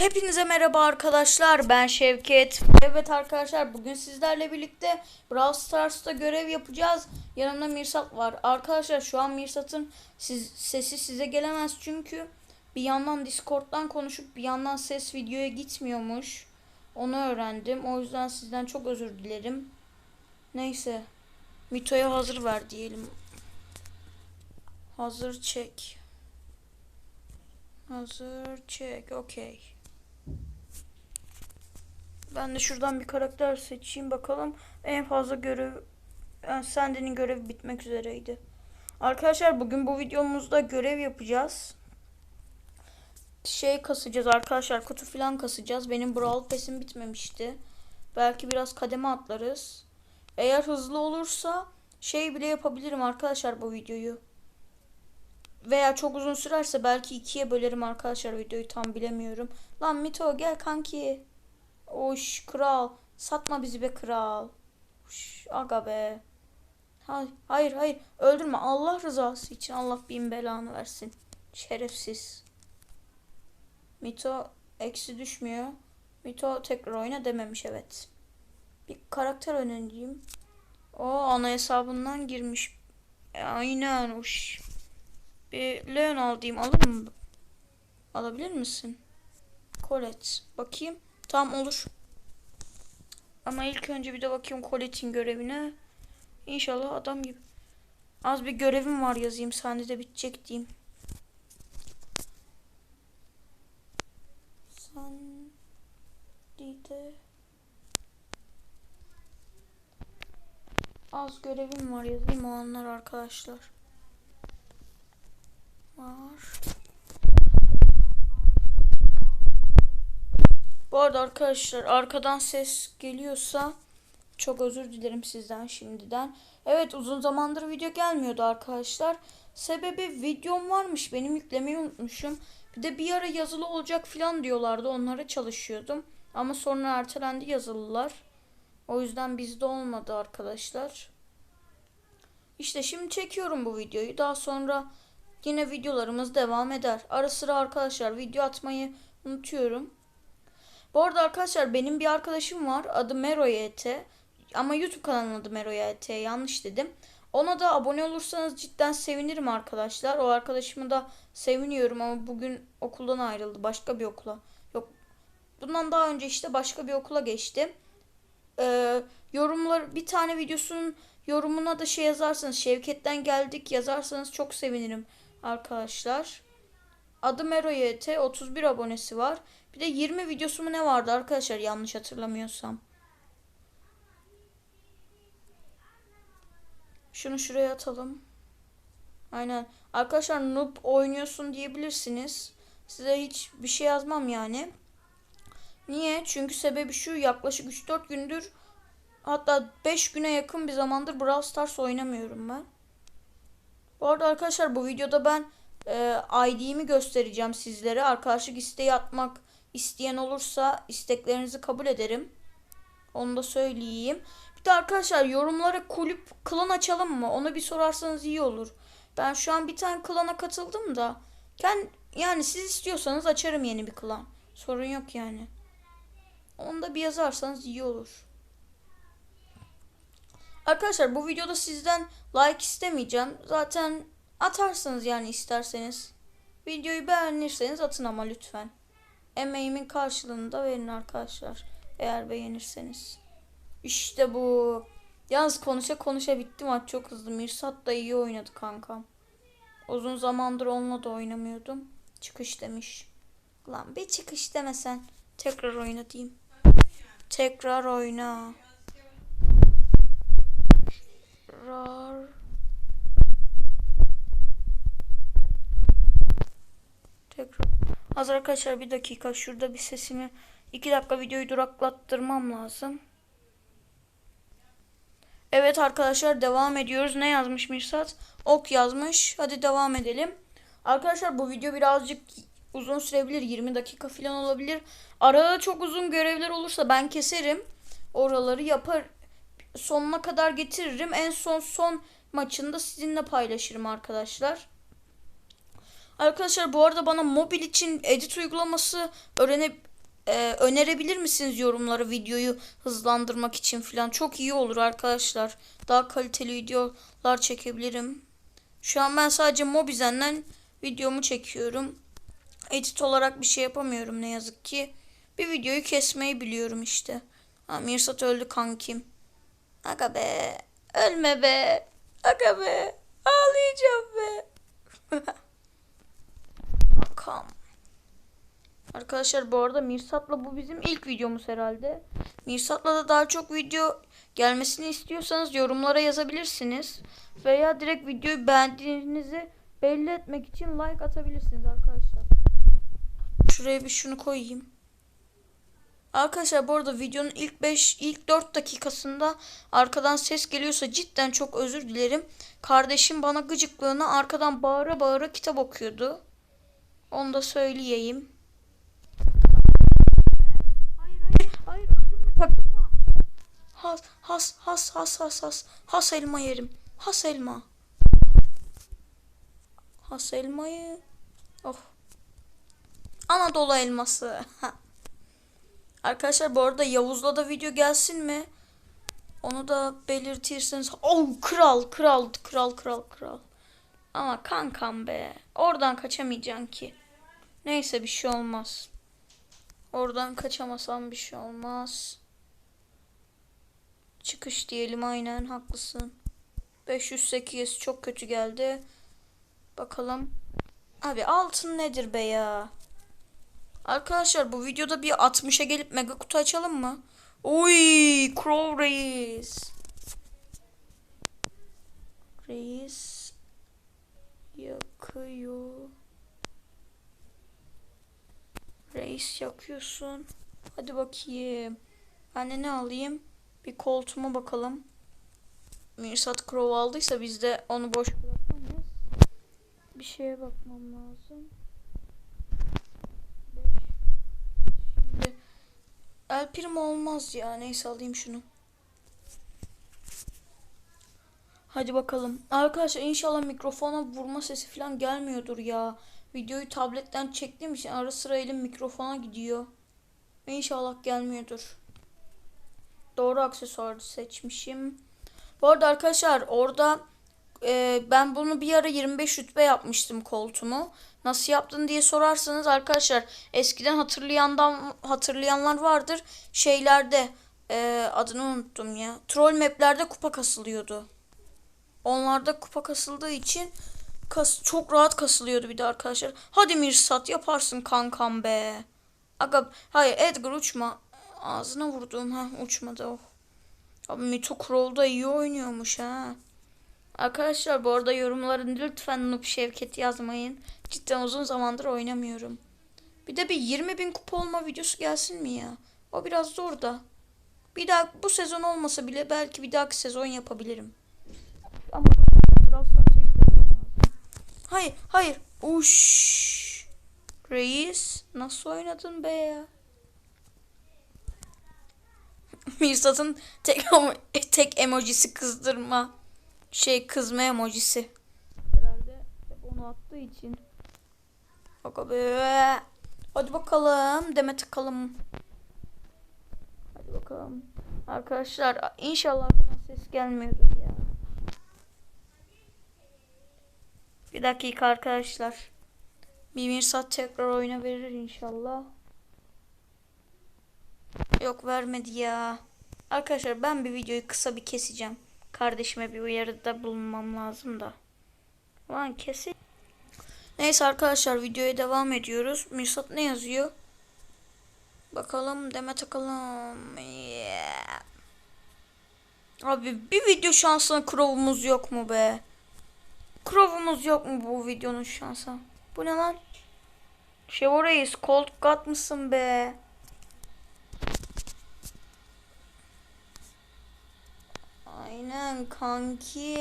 Hepinize merhaba arkadaşlar. Ben Şevket. Evet arkadaşlar bugün sizlerle birlikte Brawl Stars'ta görev yapacağız. Yanımda Mirsat var. Arkadaşlar şu an Mirsat'ın siz, sesi size gelemez çünkü bir yandan Discord'dan konuşup bir yandan ses videoya gitmiyormuş. Onu öğrendim. O yüzden sizden çok özür dilerim. Neyse. Mito'ya hazır ver diyelim. Hazır çek. Hazır çek. Okey. Ben de şuradan bir karakter seçeyim bakalım. En fazla görev yani Sandy'nin görevi bitmek üzereydi. Arkadaşlar bugün bu videomuzda görev yapacağız. Şey kasacağız arkadaşlar. Kutu falan kasacağız. Benim Brawl Pass'im bitmemişti. Belki biraz kademe atlarız. Eğer hızlı olursa şey bile yapabilirim arkadaşlar bu videoyu. Veya çok uzun sürerse belki ikiye bölerim arkadaşlar videoyu tam bilemiyorum. Lan Mito gel kanki. Oş kral. Satma bizi be kral. Uş, aga be. Hayır, hayır öldürme Allah rızası için Allah bin belanı versin. Şerefsiz. Mito eksi düşmüyor. Mito tekrar oyna dememiş evet. Bir karakter önereyim. O ana hesabından girmiş. E, Aynen uş. Bir Leon alayım alır mı? Alabilir misin? Colette. Bakayım. Tamam olur. Ama ilk önce bir de bakayım Colette'in görevine. İnşallah adam gibi. Az bir görevim var yazayım. Sende de bitecek diyeyim. Sandy'de az görevim var yazayım o anlar arkadaşlar. Var. Bu arada arkadaşlar arkadan ses geliyorsa çok özür dilerim sizden şimdiden. Evet uzun zamandır video gelmiyordu arkadaşlar. Sebebi videom varmış benim yüklemeyi unutmuşum. Bir de bir ara yazılı olacak falan diyorlardı onlara çalışıyordum. Ama sonra ertelendi yazılılar. O yüzden bizde olmadı arkadaşlar. İşte şimdi çekiyorum bu videoyu. Daha sonra yine videolarımız devam eder. Ara sıra arkadaşlar video atmayı unutuyorum. Bu arada arkadaşlar benim bir arkadaşım var. Adı Mero YT. Ama YouTube kanalının adı Mero YT. Yanlış dedim. Ona da abone olursanız cidden sevinirim arkadaşlar. O arkadaşımı da seviniyorum ama bugün okuldan ayrıldı. Başka bir okula. Yok. Bundan daha önce işte başka bir okula geçti. Ee, yorumlar bir tane videosunun yorumuna da şey yazarsanız Şevket'ten geldik yazarsanız çok sevinirim arkadaşlar. Adı Mero YT 31 abonesi var. Bir de 20 videosu mu ne vardı arkadaşlar yanlış hatırlamıyorsam. Şunu şuraya atalım. Aynen. Arkadaşlar noob oynuyorsun diyebilirsiniz. Size hiç bir şey yazmam yani. Niye? Çünkü sebebi şu yaklaşık 3-4 gündür hatta 5 güne yakın bir zamandır Brawl Stars oynamıyorum ben. Bu arada arkadaşlar bu videoda ben e, ID'mi göstereceğim sizlere. Arkadaşlık isteği atmak isteyen olursa isteklerinizi kabul ederim. Onu da söyleyeyim. Bir de arkadaşlar yorumlara kulüp klan açalım mı? Onu bir sorarsanız iyi olur. Ben şu an bir tane klana katıldım da. Kend, yani siz istiyorsanız açarım yeni bir klan. Sorun yok yani. Onu da bir yazarsanız iyi olur. Arkadaşlar bu videoda sizden like istemeyeceğim. Zaten atarsınız yani isterseniz. Videoyu beğenirseniz atın ama lütfen. Emeğimin karşılığını da verin arkadaşlar. Eğer beğenirseniz. İşte bu. Yalnız konuşa konuşa bitti maç çok hızlı. Mirsat da iyi oynadı kankam. Uzun zamandır onunla da oynamıyordum. Çıkış demiş. Lan bir çıkış demesen. Tekrar oyna diyeyim. Tekrar oyna. Rar. Tekrar. Hazır arkadaşlar bir dakika. Şurada bir sesimi iki dakika videoyu duraklattırmam lazım. Evet arkadaşlar devam ediyoruz. Ne yazmış Mirsat? Ok yazmış. Hadi devam edelim. Arkadaşlar bu video birazcık uzun sürebilir. 20 dakika falan olabilir. Arada çok uzun görevler olursa ben keserim. Oraları yapar sonuna kadar getiririm. En son son maçında sizinle paylaşırım arkadaşlar. Arkadaşlar bu arada bana mobil için edit uygulaması öğrenip e, önerebilir misiniz yorumlara videoyu hızlandırmak için falan? Çok iyi olur arkadaşlar. Daha kaliteli videolar çekebilirim. Şu an ben sadece Mobizen'den videomu çekiyorum. Edit olarak bir şey yapamıyorum ne yazık ki. Bir videoyu kesmeyi biliyorum işte. Ha, Mirsat öldü kankim. Aga be. Ölme be. Aga be. Ağlayacağım be. Bakalım. Arkadaşlar bu arada Mirsat'la bu bizim ilk videomuz herhalde. Mirsat'la da daha çok video gelmesini istiyorsanız yorumlara yazabilirsiniz. Veya direkt videoyu beğendiğinizi belli etmek için like atabilirsiniz arkadaşlar. Şuraya bir şunu koyayım. Arkadaşlar bu arada videonun ilk 5 ilk 4 dakikasında arkadan ses geliyorsa cidden çok özür dilerim. Kardeşim bana gıcıklığına arkadan bağıra bağıra kitap okuyordu. Onu da söyleyeyim. Hayır hayır hayır öldürme takılma. Has has has has has has has elma yerim. Has elma. Has elmayı. Oh. Anadolu elması. Arkadaşlar bu arada Yavuz'la da video gelsin mi? Onu da belirtirseniz. Oh kral kral kral kral kral. Ama kankam be. Oradan kaçamayacaksın ki. Neyse bir şey olmaz. Oradan kaçamasam bir şey olmaz. Çıkış diyelim aynen haklısın. 508 çok kötü geldi. Bakalım. Abi altın nedir be ya? Arkadaşlar bu videoda bir 60'a gelip mega kutu açalım mı? Oy, Crow Reis. Reis yakıyor. Reis yakıyorsun. Hadi bakayım. Ben de ne alayım? Bir koltuğuma bakalım. Mirsat Crow aldıysa biz de onu boş bırakmayız. Bir şeye bakmam lazım. Şimdi El Primo olmaz ya. Neyse alayım şunu. Hadi bakalım. Arkadaşlar inşallah mikrofona vurma sesi falan gelmiyordur ya. Videoyu tabletten çektiğim için ara sıra elim mikrofona gidiyor. İnşallah gelmiyordur. Doğru aksesuarı seçmişim. Bu arada arkadaşlar orada e, ben bunu bir ara 25 rütbe yapmıştım koltuğumu. Nasıl yaptın diye sorarsanız arkadaşlar eskiden hatırlayandan hatırlayanlar vardır. Şeylerde e, adını unuttum ya. Troll maplerde kupa kasılıyordu. Onlarda kupa kasıldığı için kas, çok rahat kasılıyordu bir de arkadaşlar. Hadi Mirsat yaparsın kankam be. Aga hayır Edgar uçma. Ağzına vurdum ha uçmadı oh. Abi Mito Kroll da iyi oynuyormuş ha. Arkadaşlar bu arada yorumların lütfen Noob Şevket yazmayın. Cidden uzun zamandır oynamıyorum. Bir de bir 20 bin kupa olma videosu gelsin mi ya? O biraz zor da. Bir daha bu sezon olmasa bile belki bir dahaki sezon yapabilirim. Ama biraz Hayır hayır. Uş. Reis nasıl oynadın be ya? Mirsat'ın tek, tek emojisi kızdırma. Şey kızma emojisi. Herhalde hep onu attığı için. Bak. Hadi bakalım. Deme tıkalım. Hadi bakalım. Arkadaşlar inşallah ses gelmiyordur ya. Bir dakika arkadaşlar. Bir Mirsat tekrar oyuna verir inşallah. Yok vermedi ya. Arkadaşlar ben bir videoyu kısa bir keseceğim. Kardeşime bir uyarıda bulunmam lazım da. Lan kesin. Neyse arkadaşlar videoya devam ediyoruz. Mirsat ne yazıyor? Bakalım deme takalım. Yeah. Abi bir video şansına Crow'umuz yok mu be? Crow'umuz yok mu bu videonun şansı? Bu ne lan? Chevrolet Colt God mısın be? Aynen kanki.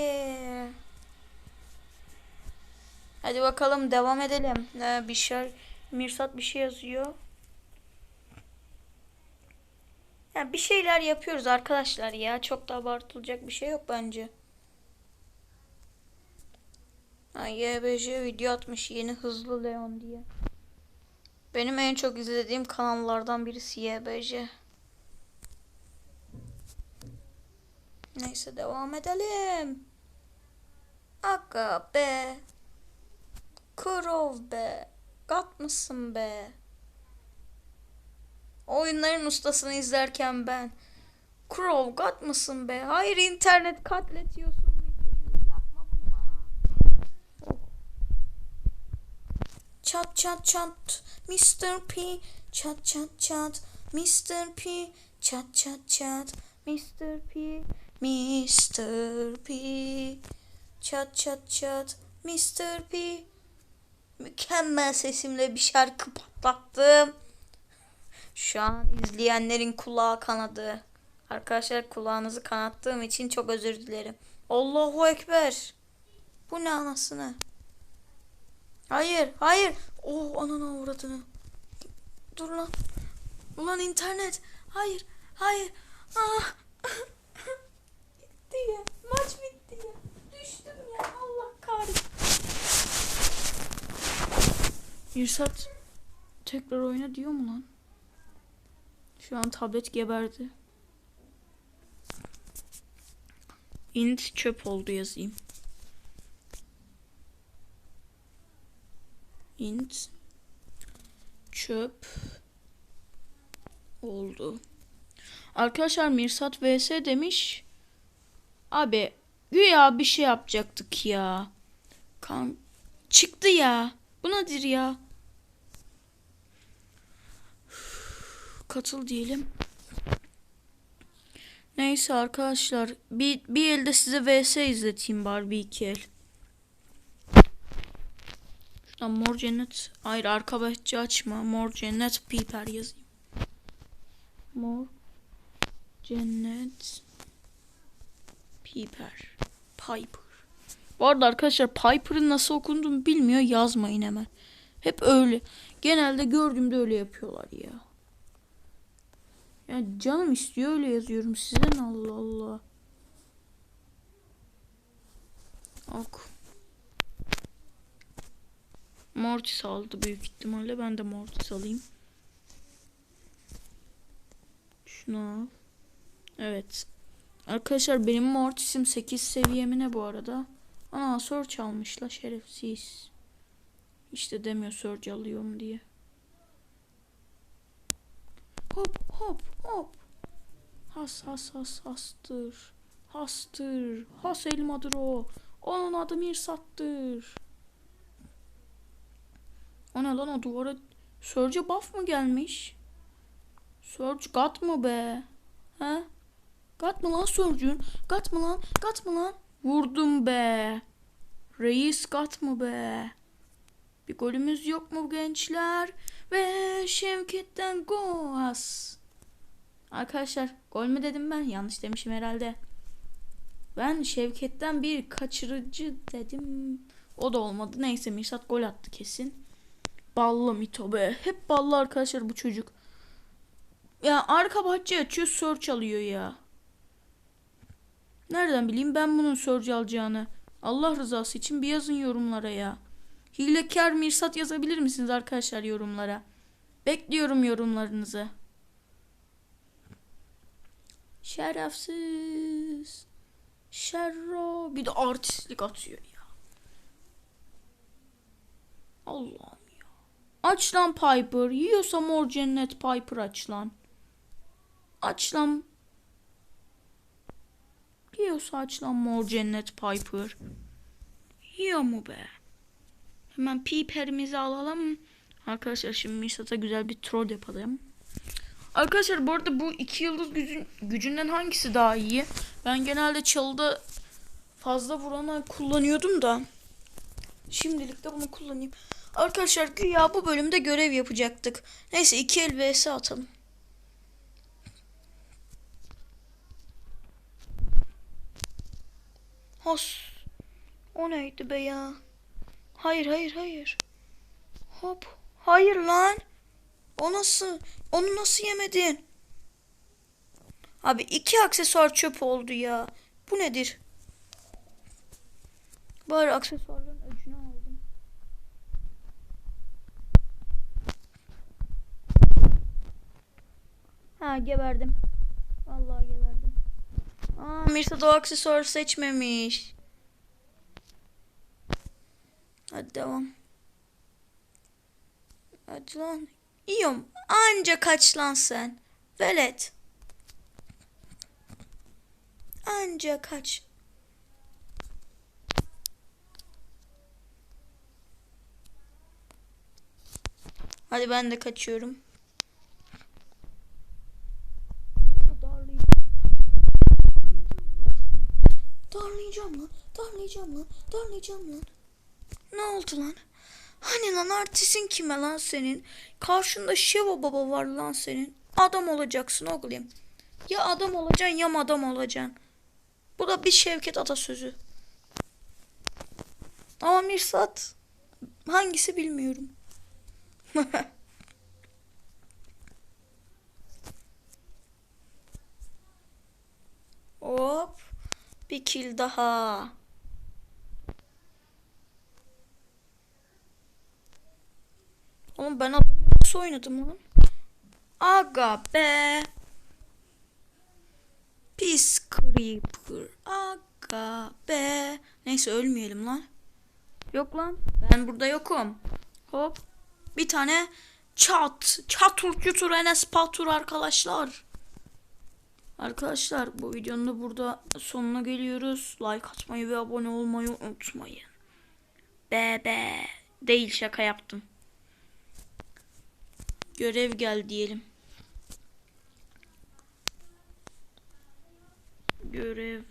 Hadi bakalım devam edelim. Ee, bir şey Mirsat bir şey yazıyor. Ya bir şeyler yapıyoruz arkadaşlar ya. Çok da abartılacak bir şey yok bence. Ha, YBJ video atmış yeni hızlı Leon diye. Benim en çok izlediğim kanallardan birisi YBC. Neyse devam edelim. Aga be. Kurov be. Gat mısın be? Oyunların ustasını izlerken ben. Crow gat mısın be? Hayır internet katletiyorsun videoyu. Yapma bunu bana. Oh. Çat çat çat Mr. P Çat çat çat Mr. P Çat çat çat Mr. P Mr. P Çat çat çat Mr. P Mükemmel sesimle bir şarkı patlattım. Şu an izleyenlerin kulağı kanadı. Arkadaşlar kulağınızı kanattığım için çok özür dilerim. Allahu Ekber. Bu ne anasını? Hayır, hayır. Oh anana uğradığını. Dur lan. Ulan internet. Hayır, hayır. Ah. bitti ya. Maç bitti ya. Düştüm ya. Allah kahretsin. Mirsat tekrar oyna diyor mu lan? Şu an tablet geberdi. int çöp oldu yazayım. İnt çöp oldu. Arkadaşlar Mirsat vs demiş. Abi güya bir şey yapacaktık ya. Kan çıktı ya. Bu nedir ya? Katıl diyelim. Neyse arkadaşlar bir, bir elde size vs izleteyim bari bir iki el. Şuradan mor cennet. Hayır arka bahçe açma. Mor cennet piper yazayım. Mor cennet piper. Piper. Bu arada arkadaşlar Piper'ın nasıl okunduğunu bilmiyor yazmayın hemen. Hep öyle. Genelde gördüğümde öyle yapıyorlar ya. Ya canım istiyor öyle yazıyorum size Allah Allah. Ok. Mortis aldı büyük ihtimalle. Ben de Mortis alayım. Şunu al. Evet. Arkadaşlar benim Mortis'im 8 seviyemine bu arada. Ana Surge almışlar şerefsiz. İşte demiyor Surge alıyorum diye. Hop hop hop. Has has has hastır. Hastır. Has elmadır o. Onun adı Mirsat'tır. O ne lan o duvara Surge'e buff mı gelmiş? Surge gat mı be? He? Gat mı lan Surge'ün? Gat mı lan? Gat mı lan? Vurdum be. Reis gat mı be? Bir golümüz yok mu gençler? Ve Şevket'ten Goas. Arkadaşlar gol mü dedim ben? Yanlış demişim herhalde. Ben Şevket'ten bir kaçırıcı dedim. O da olmadı. Neyse Mirsat gol attı kesin. Ballı Mito be. Hep ballı arkadaşlar bu çocuk. Ya arka bahçe açıyor search alıyor ya. Nereden bileyim ben bunun search alacağını. Allah rızası için bir yazın yorumlara ya. Hilekar Mirsat yazabilir misiniz arkadaşlar yorumlara? Bekliyorum yorumlarınızı. Şerefsiz. Şerro. Bir de artistlik atıyor ya. Allah'ım. Aç lan Piper. Yiyorsa mor cennet Piper aç lan. Aç lan. Yiyorsa aç lan mor cennet Piper. Yiyor mu be? Hemen piperimizi alalım. Arkadaşlar şimdi Mirsat'a güzel bir troll yapalım. Arkadaşlar bu arada bu iki yıldız gücün, gücünden hangisi daha iyi? Ben genelde çalıda fazla vurana kullanıyordum da. Şimdilik de bunu kullanayım. Arkadaşlar güya bu bölümde görev yapacaktık. Neyse iki el atalım. Hos. O neydi be ya? Hayır hayır hayır. Hop. Hayır lan. O nasıl? Onu nasıl yemedin? Abi iki aksesuar çöp oldu ya. Bu nedir? Bari aksesuarların öcünü aldım. Ha geberdim. Vallahi geberdim. Aa Mirsa da o aksesuarı seçmemiş. Hadi devam. Hadi lan. İyiyim. Anca kaç lan sen. Velet. Anca kaç. Hadi ben de kaçıyorum. Darlayacağım lan. Darlayacağım lan. Ne oldu lan? Hani lan artistin kime lan senin? Karşında Şeva baba var lan senin. Adam olacaksın oğlum. Ya adam olacaksın ya madam olacaksın. Bu da bir Şevket atasözü. Ama Mirsat hangisi bilmiyorum. Hop. Bir kill daha. Oğlum ben nasıl oynadım lan? Aga be. Pis creeper. Aga be. Neyse ölmeyelim lan. Yok lan. Ben burada yokum. Hop. Bir tane çat. Çatur çutur Enes Patur arkadaşlar. Arkadaşlar bu videonun da burada sonuna geliyoruz. Like atmayı ve abone olmayı unutmayın. Be be. Değil şaka yaptım. Görev gel diyelim. Görev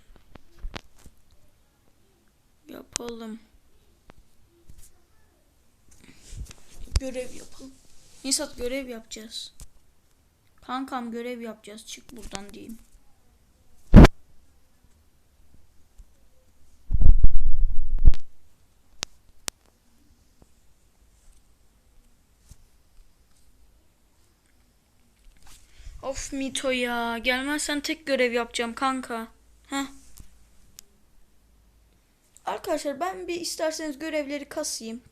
yapalım. Görev yapalım. Nisat görev yapacağız. Kankam görev yapacağız. Çık buradan diyeyim. Of Mito ya. Gelmezsen tek görev yapacağım kanka. Heh. Arkadaşlar ben bir isterseniz görevleri kasayım.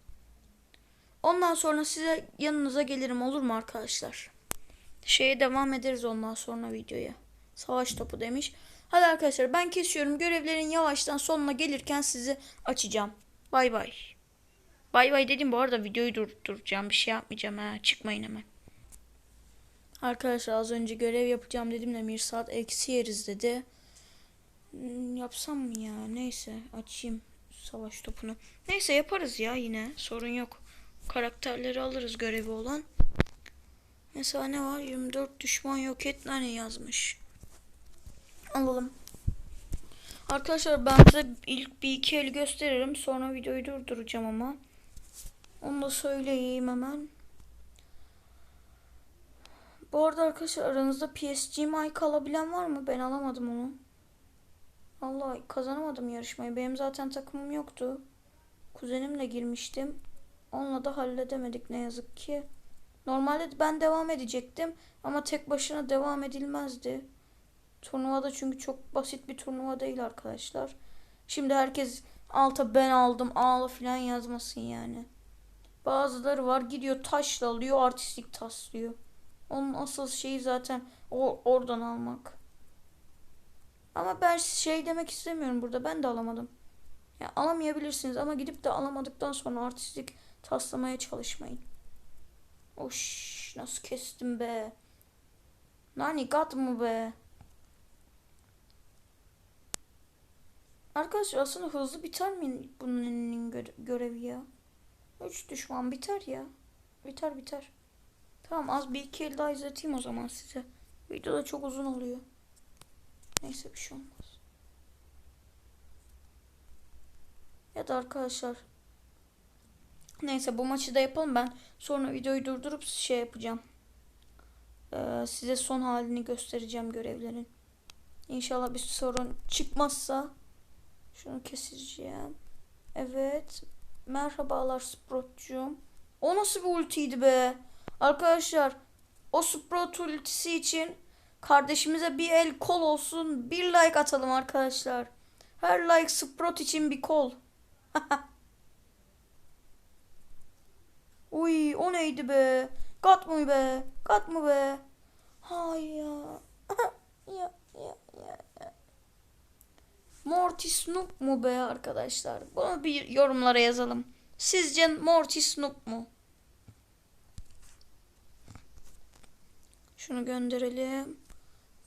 Ondan sonra size yanınıza gelirim olur mu arkadaşlar? Şeye devam ederiz ondan sonra videoya. Savaş topu demiş. Hadi arkadaşlar ben kesiyorum. Görevlerin yavaştan sonuna gelirken sizi açacağım. Bay bay. Bay bay dedim bu arada videoyu durduracağım. Bir şey yapmayacağım ha. Çıkmayın hemen. Arkadaşlar az önce görev yapacağım dedim de bir saat eksi yeriz dedi. Hmm, Yapsam mı ya? Neyse açayım savaş topunu. Neyse yaparız ya yine. Sorun yok. Karakterleri alırız görevi olan. Mesela ne var? 24 düşman yok et ne yazmış. Alalım. Arkadaşlar ben size ilk bir iki el gösteririm. Sonra videoyu durduracağım ama. Onu da söyleyeyim hemen. Bu arada arkadaşlar aranızda PSG mic alabilen var mı? Ben alamadım onu. Allah kazanamadım yarışmayı. Benim zaten takımım yoktu. Kuzenimle girmiştim. Onunla da halledemedik ne yazık ki. Normalde ben devam edecektim ama tek başına devam edilmezdi. Turnuvada çünkü çok basit bir turnuva değil arkadaşlar. Şimdi herkes alta ben aldım ağla falan yazmasın yani. Bazıları var gidiyor taşla alıyor artistik taslıyor. Onun asıl şeyi zaten o oradan almak. Ama ben şey demek istemiyorum burada. Ben de alamadım. Ya alamayabilirsiniz ama gidip de alamadıktan sonra artistik taslamaya çalışmayın. Oş nasıl kestim be. Nani gat mı be? Arkadaşlar aslında hızlı biter mi bunun göre görevi ya? Üç düşman biter ya. Biter biter. Tamam az bir iki el daha izleteyim o zaman size. Video da çok uzun oluyor. Neyse bir şey olmaz. Ya da arkadaşlar. Neyse bu maçı da yapalım ben. Sonra videoyu durdurup şey yapacağım. Ee, size son halini göstereceğim görevlerin. İnşallah bir sorun çıkmazsa şunu keseceğim. Evet. Merhabalar Sprot'cum. O nasıl bir ultiydi be? Arkadaşlar o Sprout ultisi için kardeşimize bir el kol olsun. Bir like atalım arkadaşlar. Her like Sprout için bir kol. Uy o neydi be? Gat mı be? Gat mı be? Hayır ya, ya, ya, ya. Morty Snoop mu be arkadaşlar? Bunu bir yorumlara yazalım. Sizce Morty Snoop mu? Şunu gönderelim.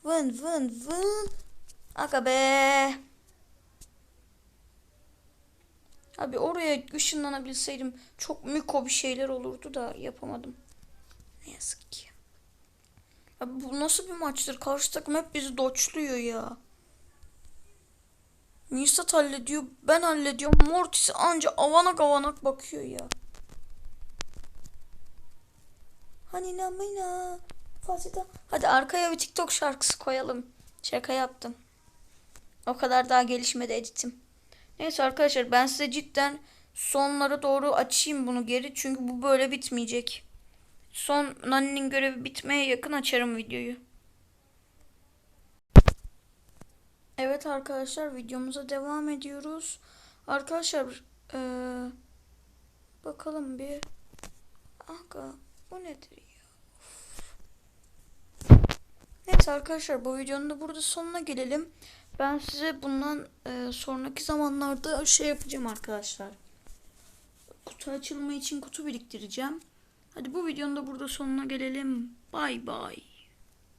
Vın vın vın. Aga be. Abi oraya ışınlanabilseydim çok miko bir şeyler olurdu da yapamadım. Ne yazık ki. Abi bu nasıl bir maçtır? Karşı takım hep bizi doçluyor ya. Misat hallediyor, ben hallediyorum. Mortis anca avanak avanak bakıyor ya. Hani namina. Fasita. Hadi arkaya bir TikTok şarkısı koyalım. Şaka yaptım. O kadar daha gelişmedi editim. Neyse arkadaşlar ben size cidden sonlara doğru açayım bunu geri. Çünkü bu böyle bitmeyecek. Son Nani'nin görevi bitmeye yakın açarım videoyu. Evet arkadaşlar videomuza devam ediyoruz. Arkadaşlar eee, bakalım bir. Aga bu nedir ya? Of. Neyse arkadaşlar bu videonun da burada sonuna gelelim. Ben size bundan eee, sonraki zamanlarda şey yapacağım arkadaşlar. Kutu açılma için kutu biriktireceğim. Hadi bu videonun da burada sonuna gelelim. Bay bay.